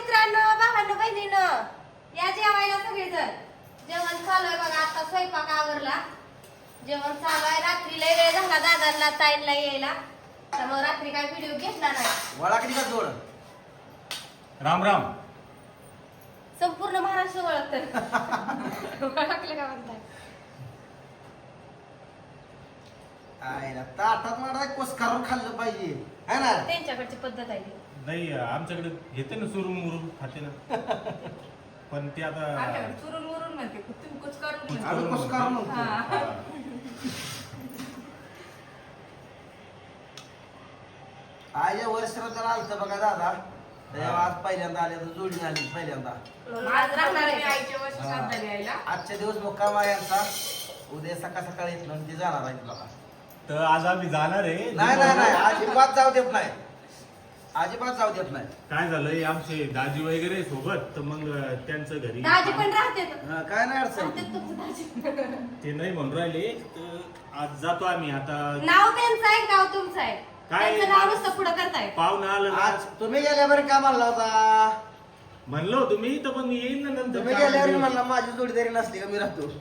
मित्रांनो भावांनो बहिणीनो या जेवायला सगळेजण. जेवण चालू आहे बघा आता स्वयंपाक आवरला. जेवण चालू आहे. रात्री लय वेळ झाला दादांना ताईंना यायला. त्यामुळे रात्री काय व्हिडिओ घेतला नाही. वळाकडी का जोड. राम राम. संपूर्ण महाराष्ट्र ओळखत ओळखलं का म्हणताय? आयला ताटात मला कोस करून खाल्लं पाहिजे. है ना? त्यांच्याकडची पद्धत आहे ती. नाही आमच्याकडे घेते ना सुरून मुरून खाते ना. पण ते आता आमच्याकडे चुरून मुरून म्हणते तुम्ही कुच करून. आम्ही कोस म्हणते. हा. हा. आयच्या वर्षाला आलतं बघा दादा. तेव्हा आज पहिल्यांदा आले तर जोडी आली पहिल्यांदा. आज आज राहणार आहे आईच्या वर्षी आजच्या दिवस मुक्काम आहे यांचा. उद्या सकाळ सकाळी येत ते जाणार आहेत बघा तर आज आम्ही जाणार आहे. नाही नाही नाही. अजिबात जाऊ देत नाही. अजिबात जाऊ देत नाही. काय झालंय आमचे दाजी वगैरे सोबत तर मग त्यांचं घरी दाजी पण राहते. हा, काय नाही अडचण. राहते तुमचं दाजी ते नाही म्हणून राहिले तर आज जातो आम्ही. आता नाव त्यांचं आहे गाव तुमचं आहे. काय? त्यांचं नाव नुसतं पुढं करताय. पाहुणं आलं ना? आज तुम्ही गेल्यावर का म्हणला होता? म्हणलो होतो मी तर पण येईन ना नंतर. तुम्ही गेल्यावर म्हणला माझी जोडीदारी नसली का मी राहतो?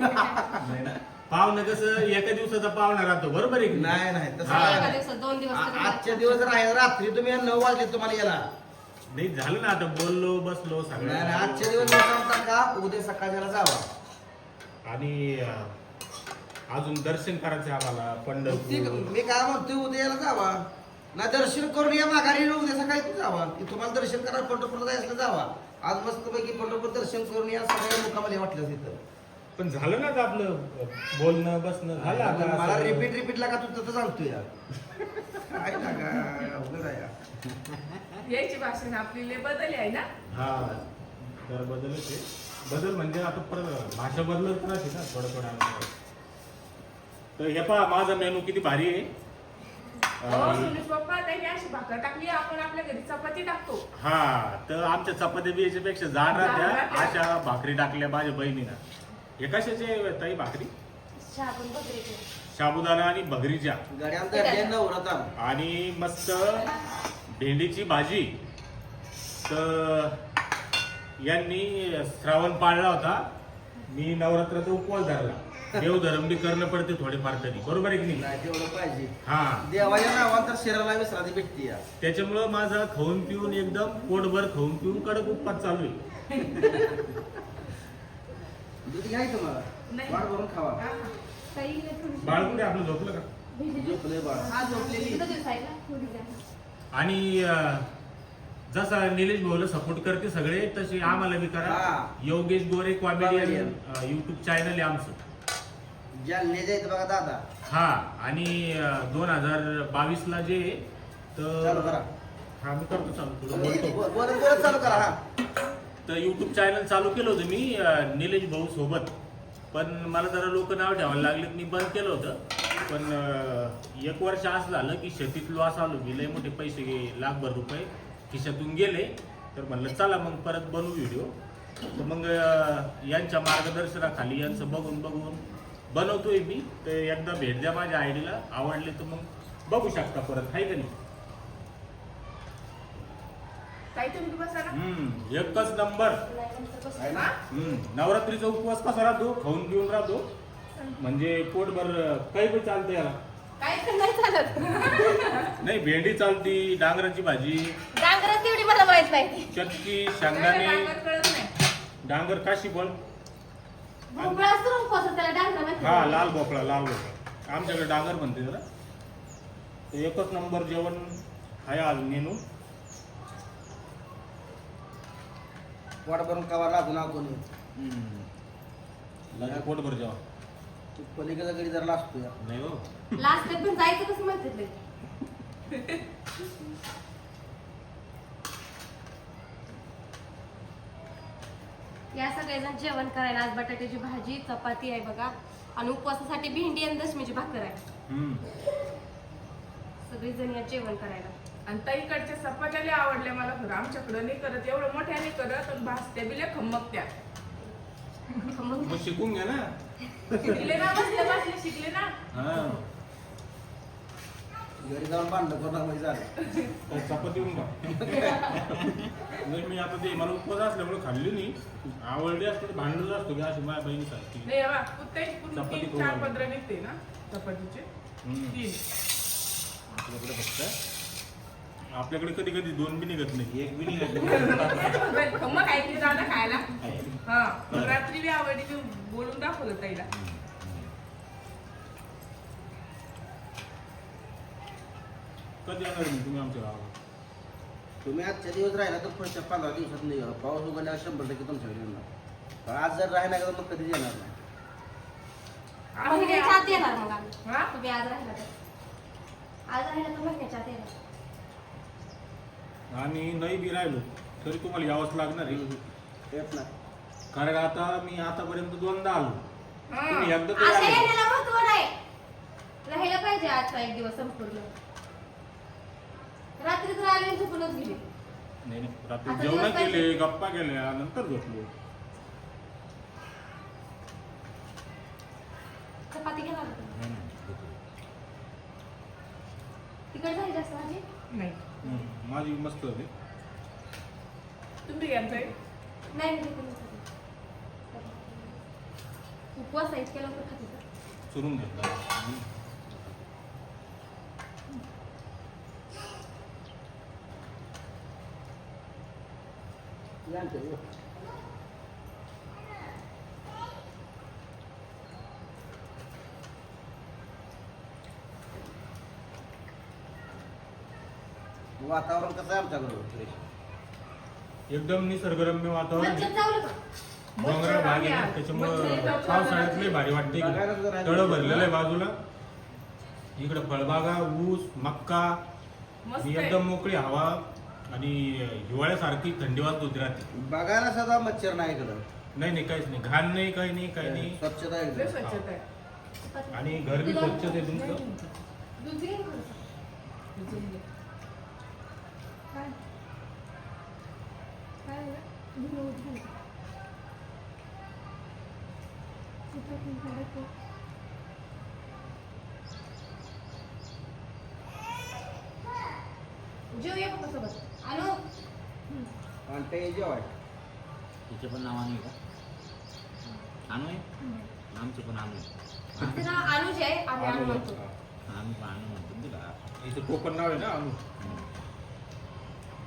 नाही ना. पाहुणं कसं एका दिवसाचा पाहुणा राहतो बरोबर आहे की नाही? नाही तसं हा. काय एका नाही. दिवसात दोन दिवस आ- आजच्या दिवस राहील रात्री तुम्ही नऊ वाजले तुम्हाला गेला नाही झालं ना आता बोललो बसलो नाही नाही, सगळं आजच्या दिवस सांगता का? उद्या सकाळच्याला जावा. आणि अं, अजून दर्शन करायचं आम्हाला पंढरपूर. मी काय म्हणतोय उद्याला जावा. ना दर्शन करून या माघारी उद्या सकाळी तू जावा. की तुम्हाला दर्शन करा पंढरपूरला जायचं जावा. आज मस्त पैकी पंढरपूर दर्शन करून या सगळ्या मुकामाला वाटलं तिथं. पण झालं ना आपलं बोलणं बसणं झालं आता मला असं. रिपीट रिपीट लागा तू तसं सांगतोय या काय लागा अवघड आहे या. यायची भाषा ना आपली लय बदल आहे ना? हा. तर बदलच आहे बदल म्हणजे आता परत भाषा बदलत राहते ना थोडं थोडं तर हे पहा माझा मेनू किती भारी आहे. हो अं, सुनील पप्पा त्यांनी अशी भाकर टाकली आपण आपल्या घरी चपाती टाकतो. हा तर आमच्या चपात्या बी याच्यापेक्षा जाड जाड राहत्या. राहत्या. अशा भाकरी टाकल्या माझ्या बहिणीनं. हे कशाचे ताई भाकरी? बकरीचे. साबुदाणा आणि भगरीच्या नवरता आणि मस्त भेंडीची भाजी. तर यांनी श्रावण पाळला होता. मी नवरात्राचा उपवास धरला. देवधर्म बी करणं पडते थोडेफार तरी. बरोबर आहे की नाही? नाही तेवढं पाहिजे. हा. देवाच्या नावात तर शरीराला विश्रांती भेटते या. त्याच्यामुळं माझा खाऊन पिऊन एकदम पोटभर खाऊन पिऊन कडक उपवास चालू आहे. दूध घ्यायचं मला. नाही. वाट भरून खावा. हा. बाळ कुठे आपलं झोपलं का? बाळ. हा झोपलेली. किती दिवस आहे ना? थोडी द्या. आणि अं, जसा निलेश भाऊला सपोर्ट करते सगळे तसे आम्हाला बी करा. हा. Yogesh Gore comedian. YouTube channel आहे आमचं. जालने जायचं बघा दादा. हा आणि दोन हजार बावीस ला जे आहे, चालू करा. तर हा मी करतो चालू. पुढं बोलतो बोलत बोलत चालू करा हा. तर यूट्यूब चॅनल चालू केलं होतं मी निलेश भाऊ सोबत. पण मला जरा लोक नाव ठेवायला लागले मी बंद केलं होतं. पण एक वर्ष असं झालं की शेतीत लॉस आलो मी लय मोठे पैसे गे लाखभर रुपये खिशातून गेले. तर म्हणलं चला मग परत बनवू व्हिडिओ तर मग यांच्या मार्गदर्शनाखाली यांचं बघून बघून बनवतोय मी. तर एकदा भेट द्या माझ्या आयडीला आवडले तर मग बघू शकता परत आहे का नाही? काही तुम्ही बसा ना हम्म, एकच नंबर. आहे ना? हम्म, नवरात्रीचा उपवास कसा राहतो? खाऊन पिऊन राहतो. म्हणजे पोटभर काही पण चालतं याला. काय पण नाही चालत. नाही भेंडी चालती डांगराची भाजी. डांगरात तेवढी मला माहीत नाही. चटकी शेंगदाणे. डांगर कळत नाही. डांगर काशी फळ. भोपळा असतो ना उपवासात, त्याला डांगर माहिती हा. लाल भोपळा लाल भोपळा. आमच्याकडे डांगर म्हणते जरा. एकच नंबर जेवण आहे आज मेनू. वाट भरून खावा लागून ना कोणी. लगे पोटभर जेवण तू पलीकडे गडी जरा लागतो या नाही हो. लास्ट पण जायचं कसं माहिती या सगळेजण जेवण करायला आज बटाट्याची भाजी चपाती आहे बघा. आणि उपवासासाठी भेंडी आणि दशमीची भाकर आहे. हम्म. सगळेजण या जेवण करायला. आणि ताईकडच्या चपात्या लय आवडल्या मला खरं. आमच्याकडं नाही करत एवढं मोठ्या नाही करत पण भासत्या बी लय खम्मकत्या मग शिकून घ्या ना. शिकले ना बसल्या बसल्या शिकले ना. हा. घरी जाऊन भांडण करणार म्हणजे झालं. तर चपाती नाही मी आता ते मला उपवास असल्यामुळे खाल्ली नाही. आवडली असते तर भांडलं असतो की अशी माझ्या बहिणी सारखी नाही बाबा कुत्त्याची पूर्ण चपाती तीन करून. चार. पदरं निघते ना चपातीचे. हम्म. तीन. आपल्याकडे फक्त आपल्याकडे कधी कधी दोन बी निघत नाही. एक बी निघत मग काय की जाणं खायला? नाही हा. पण रात्री बी आवडली मी बोलून दाखवलं ताईला. कधी येणार आहे तुम्ही आमच्या गावाला? तुम्ही आजच्या दिवस राहिला तर पुढच्या पंधरा दिवसात नाही येणार. पाऊस उघडल्यावर शंभर टक्के तुमच्याकडे येणार. पण आज जर राहिला का मग कधीच येणार नाही. आम्ही महिन्याच्या आत येणार मग आम्ही. हा? तुम्ही आज राहिला तर. आज राहिला तर महिन्याच्या आत येणार. आणि नाही बी राहिलो तरी तुम्हाला यावंच लागणार आहे. येत नाही कारण आता मी आतापर्यंत दोनदा आलो. हा. तुम्ही एकदा तरी असं आले. येण्याला महत्त्व नाही राहिलं पाहिजे आजचा एक दिवस संपूर्ण. रात्री तर आले आणि झोपूनच गेली. नाही नाही. रात्री आता जेवण दिवस केले. गप्पा केल्या नंतर झोपलो. चपाती घेणार होती. नाही, नाही, झोपलो. तिकडे झाली जास्त भाजी नाही. माझी मस्त होती तुम्ही घ्यायचंय नाही मी तिकडून खाते. उपवास आहे इतक्या लवकर खाते का? चुरून घेतला वातावरण कसं आहे आमच्याकडे? एकदम निसर्गरम्य वातावरण. मच्छर आहे. चावलं का? डोंगराळ भाग आहे ना त्याच्यामुळं. पावसाळ्यात लय भारी वाटते. तळ भरलेलं आहे बाजूला. इकडे फळबागा ऊस मक्का. मस्त ही आहे. एकदम मोकळी हवा आणि हिवाळ्यासारखी थंडी वाजत होती रात्री. बघायला सुद्धा मच्छर नाही इकडं. नाही नाही काहीच नाही. घाण नाही काही नाही काही नाही. स्वच्छता एकदम स्वच्छता आहे. आणि घर बी स्वच्छ आहे तुमचं. काय? काय पप्पा सोबत. आणू आणि ते जेवाय तिचे पण नाव आणू आहे का? आणू आहे? आमचं पण आणू आहे. तिचं नाव अनुज आहे. आम्ही आणू म्हणतो. आम्ही पण आणू म्हणतो. ना तिला इथं कोकण नाव आहे ना अनु?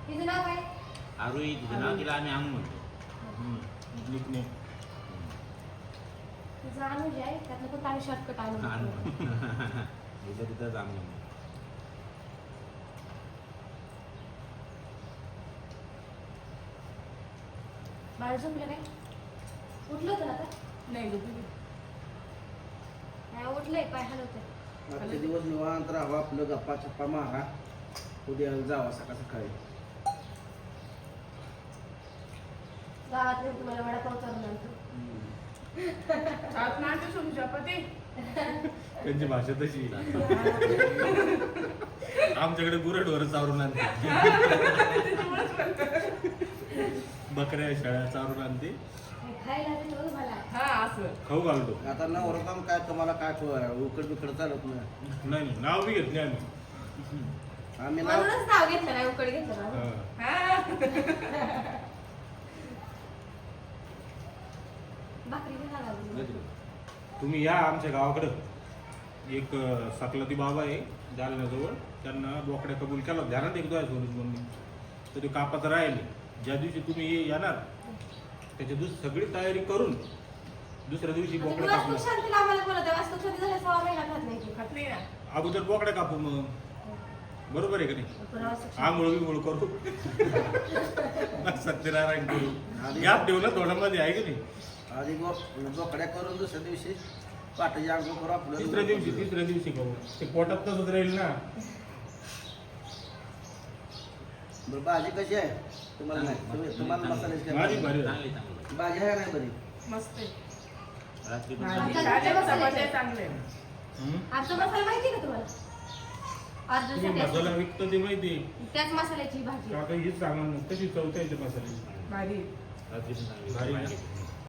तिचं नाव काय? आरोही तिचं नाव तिला आम्ही आणू म्हणतो. निकनेम. तिचं अनुज आहे त्यातलं पण आम्ही शॉर्टकट आणू. तिथं तिथंच आणू म्हणतो. बाळ झोपलं काय? उठलं होतं ना आता? नाही तुम्ही नाही. उठलंय पाय हलवतंय. आजचे दिवस निवांत राहावं आपलं गप्पा छप्पा मारा. उद्या जावा सकाळ सकाळी. गावात नेऊन तुम्हाला वडापाव चालू आणतो. सात ना ते तुमची चपाती त्यांची भाषा तशी. आमच्याकडे गुरढोर चारून आणते. बकऱ्या शेळ्या चारून आणते. खायला देतो गं मला. हा असं. खाऊ घालतो. आता नवरतम काय तुम्हाला काय उकड बिकड चालत नाही. नाही नाही. नाव बी घेत नाही आम्ही. आम्ही नाव म्हणूनच नाव घेतलं नाही उकड घेतलं ना हा. हा भाकरी घ्या लागली तुम्ही या आमच्या गावाकडं. एक सकलती बाबा आहे जालन्याजवळ. त्यांना बोकड्या कबूल केला ध्यानात एकदा आहे सोडून म्हणून तर ते कापात राहिले. ज्या दिवशी तुम्ही ये- येणार त्याच्या दिवशी सगळी तयारी करून दुसऱ्या दिवशी. खात नाही ना. अगोदर बोकड्या कापू मग. बरोबर आहे का नाही? आंघोळ बिंघोळ करू. सत्यनारायण करू. गॅप ठेवू ना थोड्यामध्ये आहे की नाही? आधी बोकड्या करून दुसऱ्या दिवशी पाटाची आंघोळ करू आपलं तिसऱ्या दिवशी तिसऱ्या दिवशी करू ते पोटात तसंच राहील ना. बरं भाजी कशी आहे? तुम्हाला नाही तुम्ही- तुम्हाला मसाल्याची काय भाजी? भारी आहे. नाही बरी? मस्त आहे. चांगली. हम्म? मसाला माहिती का तुम्हाला? तुम्ही अर्ध मसाला विकतो ते माहिती आहे. त्याच मसाल्याची भाजी. काका हीच सांगा ना कशी चौथ्याची मसाल्याची? भारी रात्री पण चांगली. भारी ना? भाजी.